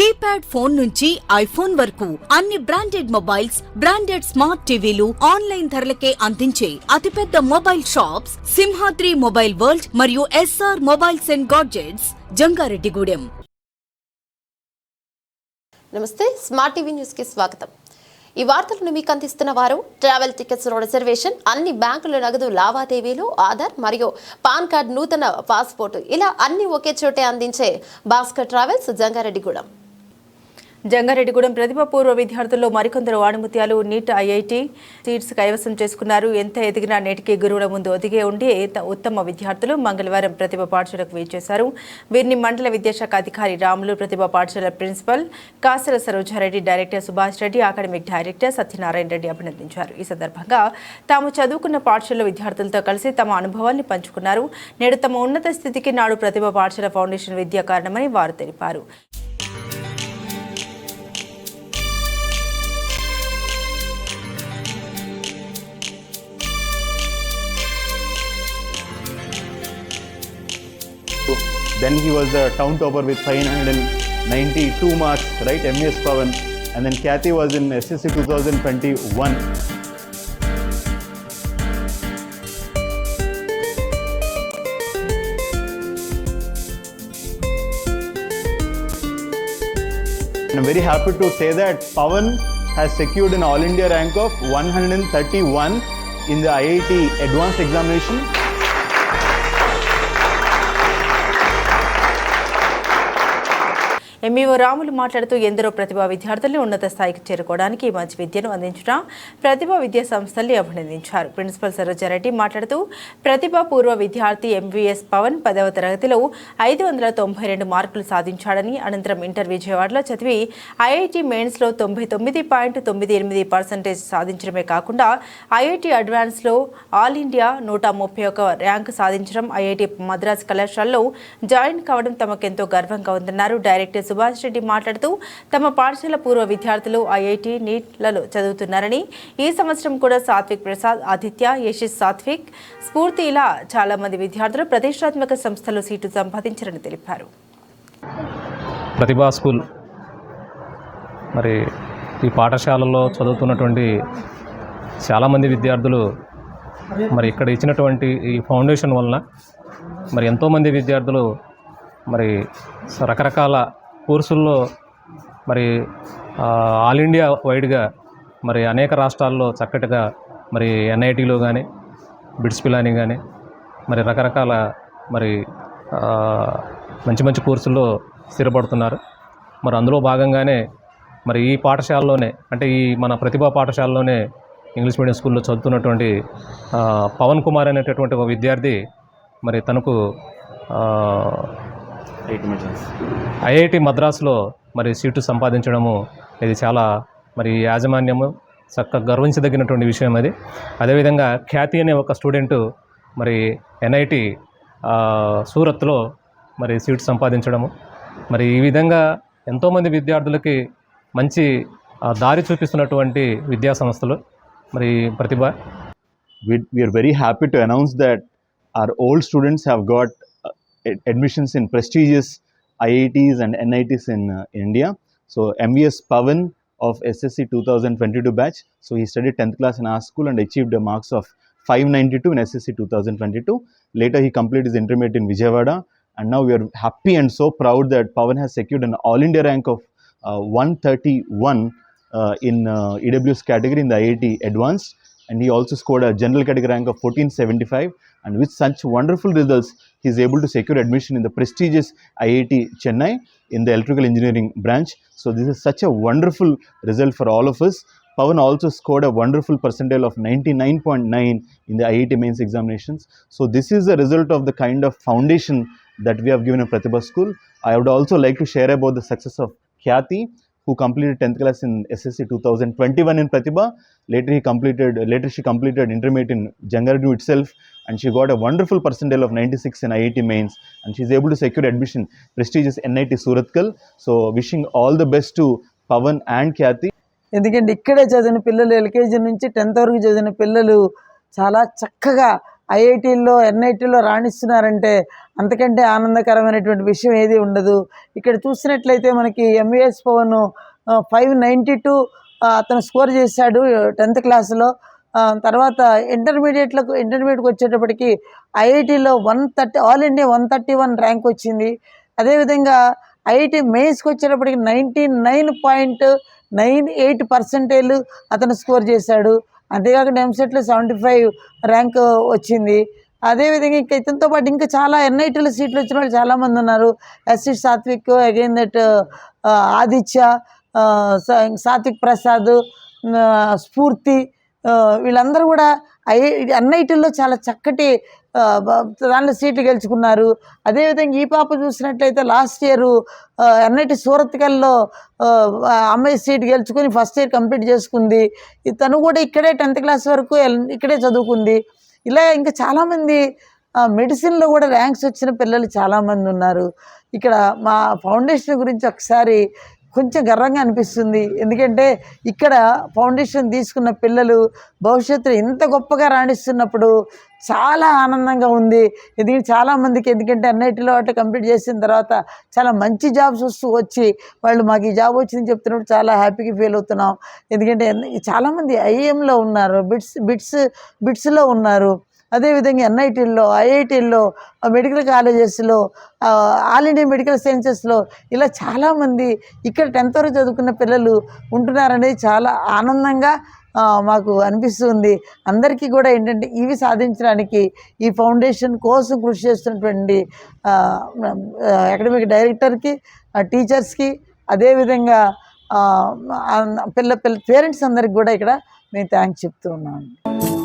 Keypad phone నుంచి iPhone వరకు అన్ని బ్రాండెడ్ మొబైల్స్ బ్రాండెడ్ స్మార్ట్ టీవీలు ఆన్లైన్ ధరలకే అందించే అతిపెద్ద mobile shops Simhadri mobile world మరియు SR mobiles and gadgets Jangareddygudem. నమస్తే స్మార్ట్ టీవీ న్యూస్కి స్వాగతం. ఈ వార్తలను మీకు అందిస్తున్న వారు ట్రావెల్ టికెట్స్ రిజర్వేషన్ అన్ని బ్యాంకుల నగదు లావాదేవీలు ఆధార్ మరియు పాన్ కార్డ్ నూతన పాస్పోర్ట్ ఇలా అన్ని ఒకే చోటే అందించే భాస్కర్ ట్రావెల్స్ జంగారెడ్డిగూడెం. జంగారెడ్డిగూడెం ప్రతిభ పూర్వ విద్యార్థుల్లో మరికొందరు వాణిముత్యాలు నీట్ ఐఐటి సీట్స్ కైవసం చేసుకున్నారు. ఎంత ఎదిగినా నేటికి గురువుల ముందు ఒదిగే ఉండి త- ఉత్తమ విద్యార్థులు మంగళవారం ప్రతిభ పాఠశాలకు వేచేశారు వీరిని మండల విద్యాశాఖ అధికారి రాములు ప్రతిభ పాఠశాల principal Kasara Sarojareddy director Subhash Reddy academic director Satyanarayana Reddy అభినందించారు. ఈ సందర్భంగా తాము చదువుకున్న పాఠశాల విద్యార్థులతో కలిసి తమ అనుభవాన్ని పంచుకున్నారు. నేడు తమ ఉన్నత స్థితికి నాడు ప్రతిభ పాఠశాల ఫౌండేషన్ విద్య కారణమని వారు తెలిపారు. Then he was the town topper with 592 marks, right? MES Pavan. And then Kathy was in SSC 2021. And I'm very happy to say that Pavan has secured an All India rank of 131 in the IIT advanced examination. MEO Ramulu మాట్లాడుతూ ఎందరో ప్రతిభా విద్యార్థుల్ని ఉన్నత స్థాయికి చేరుకోవడానికి మంచి విద్యను అందించిన ప్రతిభా విద్యా సంస్థల్ని అభినందించారు. ప్రిన్సిపల్ సరోజారెడ్డి మాట్లాడుతూ ప్రతిభా పూర్వ విద్యార్థి ఎంవీఎస్ పవన్ పదవ తరగతిలో ఐదు వందల తొంభై రెండు మార్కులు సాధించాడని అనంతరం ఇంటర్ విజయవాడలో చదివి ఐఐటి మెయిన్స్లో తొంభై తొమ్మిది పాయింట్ తొమ్మిది ఎనిమిది పర్సెంటేజ్ సాధించడమే కాకుండా ఐఐటి అడ్వాన్స్లో ఆల్ ఇండియా నూట ముప్పై ఒక ర్యాంకు సాధించడం ఐఐటి మద్రాస్ కళాశాలలో జాయిన్ కావడం తమకెంతో గర్వంగా ఉందన్నారు. డైరెక్టర్ సుభాష్ రెడ్డి మాట్లాడుతూ తమ పాఠశాల పూర్వ విద్యార్థులు ఐఐటి నీట్లలో చదువుతున్నారని ఈ సంవత్సరం కూడా సాత్విక్ ప్రసాద్ ఆదిత్య యశిస్ సాత్విక్ స్ఫూర్తి ఇలా చాలా మంది విద్యార్థులు ప్రతిష్టాత్మక సంస్థలు సీటు సంపాదించారని తెలిపారు. ప్రతిభా స్కూల్ మరి ఈ పాఠశాలలో చదువుతున్నటువంటి చాలామంది విద్యార్థులు మరి ఇక్కడ ఇచ్చినటువంటి ఈ ఫౌండేషన్ వలన మరి ఎంతోమంది విద్యార్థులు మరి రకరకాల కోర్సుల్లో మరి ఆల్ ఇండియా వైడ్గా మరి అనేక రాష్ట్రాల్లో చక్కటిగా మరి ఎన్ఐటీలో కానీ బిట్స్ పిలాని కానీ మరి రకరకాల మరి మంచి మంచి కోర్సుల్లో స్థిరపడుతున్నారు. మరి అందులో భాగంగానే మరి ఈ పాఠశాలలోనే అంటే ఈ మన ప్రతిభా పాఠశాలలోనే ఇంగ్లీష్ మీడియం స్కూల్లో చదువుతున్నటువంటి పవన్ కుమార్ అనేటటువంటి ఒక విద్యార్థి మరి తనకు ఐఐటి మద్రాసులో మరి సీటు సంపాదించడము ఇది చాలా మరి యాజమాన్యము చక్కగా గర్వించదగినటువంటి విషయం అది. అదేవిధంగా ఖ్యాతి అనే ఒక స్టూడెంటు మరి ఎన్ఐటి సూరత్లో మరి సీటు సంపాదించడము. మరి ఈ విధంగా ఎంతోమంది విద్యార్థులకి మంచి దారి చూపిస్తున్నటువంటి విద్యా సంస్థలు మరి ప్రతిభ. Very happy to announce that our old students have got uh, ad- admissions in prestigious IITs and NITs in uh, India. So MVS Pavan of SSC 2022 batch. So he studied 10th class in our school and achieved a marks of 592 in SSC 2022. Later he completed his intermediate in Vijayawada. And now we are happy and so proud that Pavan has secured an all India rank of uh, 131 uh, in uh, EWS category in the IIT Advanced and he also scored a general category rank of 1475 and with such wonderful results he is able to secure admission in the prestigious IIT Chennai in the electrical engineering branch. So this is such a wonderful result for all of us. Pavan also scored a wonderful percentile of 99.9 in the IIT mains examinations. So this is the result of the kind of foundation that we have given in Pratibha school. I would also like to share about the success of Khyati who completed 10th class in SSC 2021 in Pratibha. Later he completed, later she completed intermediate in Jangardu itself, and she got a wonderful percentile of 96 in IIT mains, and she's able to secure admission prestigious NIT Suratkal. So wishing all the best to Pavan and Khyati. ఎందుకంటే ఇక్కడే చదివిన పిల్లలు LKG నుంచి tenth వరకు చదివిన పిల్లలు చాలా చక్కగా ఐఐటీల్లో ఎన్ఐటీల్లో రాణిస్తున్నారంటే అంతకంటే ఆనందకరమైనటువంటి విషయం ఏది ఉండదు. ఇక్కడ చూసినట్లయితే మనకి MVS Pavan five ninety two అతను స్కోర్ చేశాడు టెన్త్ క్లాస్లో. తర్వాత ఇంటర్మీడియట్లకు ఇంటర్మీడియట్కి వచ్చేటప్పటికి ఐఐటీలో one thirty all India one thirty one rank వచ్చింది. అదేవిధంగా ఐఐటి మెయిన్స్కి వచ్చేటప్పటికి ninety nine point nine eight percentage అతను స్కోర్ చేశాడు. అంతేకాకుండా ఎంసెట్లో సెవెంటీ ఫైవ్ ర్యాంక్ వచ్చింది. అదేవిధంగా ఇంకా ఇతనితో పాటు ఇంకా చాలా ఎన్ఐటీల సీట్లు వచ్చిన వాళ్ళు చాలామంది ఉన్నారు. SC Satvik again that Aditya Satvik Prasad Sphoorthi వీళ్ళందరూ కూడా ఐ ఎన్ఐటీల్లో చాలా చక్కటి దానిలో సీట్లు గెలుచుకున్నారు. అదేవిధంగా ఈ పాప చూసినట్లయితే లాస్ట్ ఇయర్ ఎన్ఐటి సూరత్కల్లో అమ్మాయి సీట్ గెలుచుకుని ఫస్ట్ ఇయర్ కంప్లీట్ చేసుకుంది. తను కూడా ఇక్కడే టెన్త్ క్లాస్ వరకు ఇక్కడే చదువుకుంది. ఇలా ఇంకా చాలామంది మెడిసిన్లో కూడా ర్యాంక్స్ వచ్చిన పిల్లలు చాలామంది ఉన్నారు. ఇక్కడ మా ఫౌండేషన్ గురించి ఒకసారి కొంచెం గర్వంగా అనిపిస్తుంది. ఎందుకంటే ఇక్కడ ఫౌండేషన్ తీసుకున్న పిల్లలు భవిష్యత్తులో ఇంత గొప్పగా రాణిస్తున్నప్పుడు చాలా ఆనందంగా ఉంది. ఎందుకంటే చాలామందికి ఎందుకంటే అన్నిటిలో అటు కంప్లీట్ చేసిన తర్వాత చాలా మంచి జాబ్స్ వస్తూ వచ్చి వాళ్ళు మాకు ఈ జాబ్ వచ్చిందని చెప్తున్నప్పుడు చాలా హ్యాపీగా ఫీల్ అవుతున్నాం. ఎందుకంటే చాలామంది ఐఏఎంలో ఉన్నారు. బిట్స్ బిట్స్ బిట్స్లో ఉన్నారు. అదేవిధంగా ఎన్ఐటీల్లో ఐఐటీల్లో మెడికల్ కాలేజెస్లో ఆల్ ఇండియా మెడికల్ సైన్సెస్లో ఇలా చాలామంది ఇక్కడ టెన్త్ వరకు చదువుకున్న పిల్లలు ఉంటున్నారనేది చాలా ఆనందంగా మాకు అనిపిస్తుంది. అందరికీ కూడా ఏంటంటే ఇవి సాధించడానికి ఈ ఫౌండేషన్ కోసం కృషి చేస్తున్నటువంటి అకాడమిక్ డైరెక్టర్కి టీచర్స్కి అదేవిధంగా పిల్ల పిల్ల పేరెంట్స్ అందరికి కూడా ఇక్కడ మేము థ్యాంక్స్ చెప్తూ ఉన్నాము